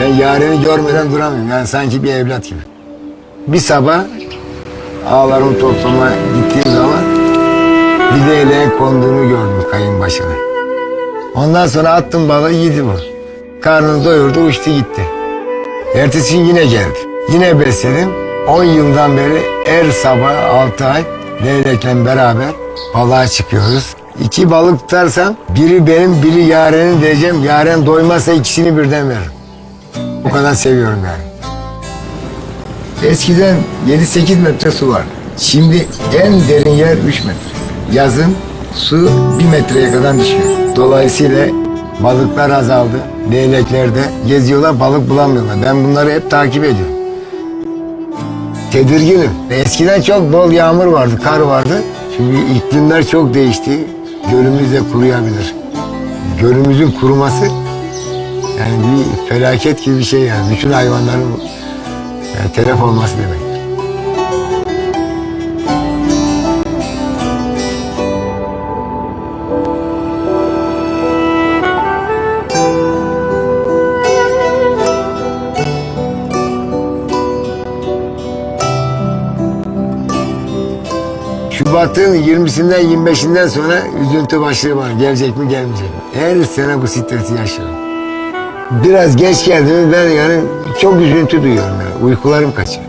Ben yarını görmeden duramıyorum. Yani sanki bir evlat gibi. Bir sabah ağlarımı toplama gittiğim zaman bir de konduğunu gördüm kayın başına. Ondan sonra attım balığı yedi bu. Karnını doyurdu uçtu gitti. Ertesi gün yine geldi. Yine besledim. 10 yıldan beri her sabah 6 ay leylekle beraber balığa çıkıyoruz. İki balık tutarsam biri benim biri Yaren'in diyeceğim. Yaren doymazsa ikisini birden veririm. O kadar seviyorum yani. Eskiden 7-8 metre su var. Şimdi en derin yer 3 metre. Yazın su 1 metreye kadar düşüyor. Dolayısıyla balıklar azaldı. Leylekler de geziyorlar balık bulamıyorlar. Ben bunları hep takip ediyorum. Tedirginim. Eskiden çok bol yağmur vardı, kar vardı. Şimdi iklimler çok değişti. Gölümüz de kuruyabilir. Gölümüzün kuruması yani bir felaket gibi bir şey yani. Bütün hayvanların yani telef olması demek. Şubat'ın 20'sinden 25'inden sonra üzüntü başlığı var. Gelecek mi gelmeyecek mi? Her sene bu stresi yaşıyorum. Biraz geç geldi mi ben yani çok üzüntü duyuyorum. Yani. Uykularım kaçıyor.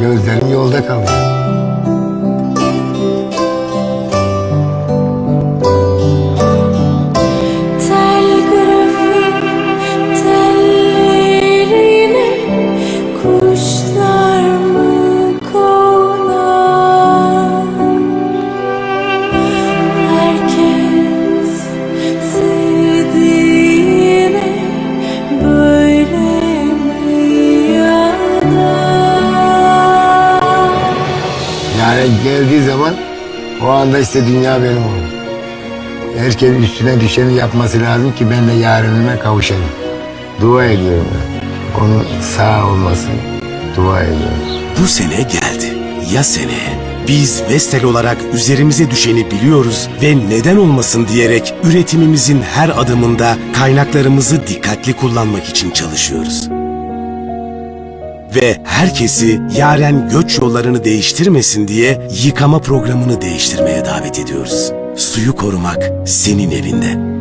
Gözlerim yolda kalıyor. Telgrafın Yani geldiği zaman o anda işte dünya benim olur. Herkes üstüne düşeni yapması lazım ki ben de yarınıma kavuşayım. Dua ediyorum. Onun sağ olmasını dua ediyorum. Bu sene geldi. Ya seneye? Biz Vestel olarak üzerimize düşeni biliyoruz ve neden olmasın diyerek üretimimizin her adımında kaynaklarımızı dikkatli kullanmak için çalışıyoruz. Ve herkesi yaren göç yollarını değiştirmesin diye yıkama programını değiştirmeye davet ediyoruz. Suyu korumak senin evinde.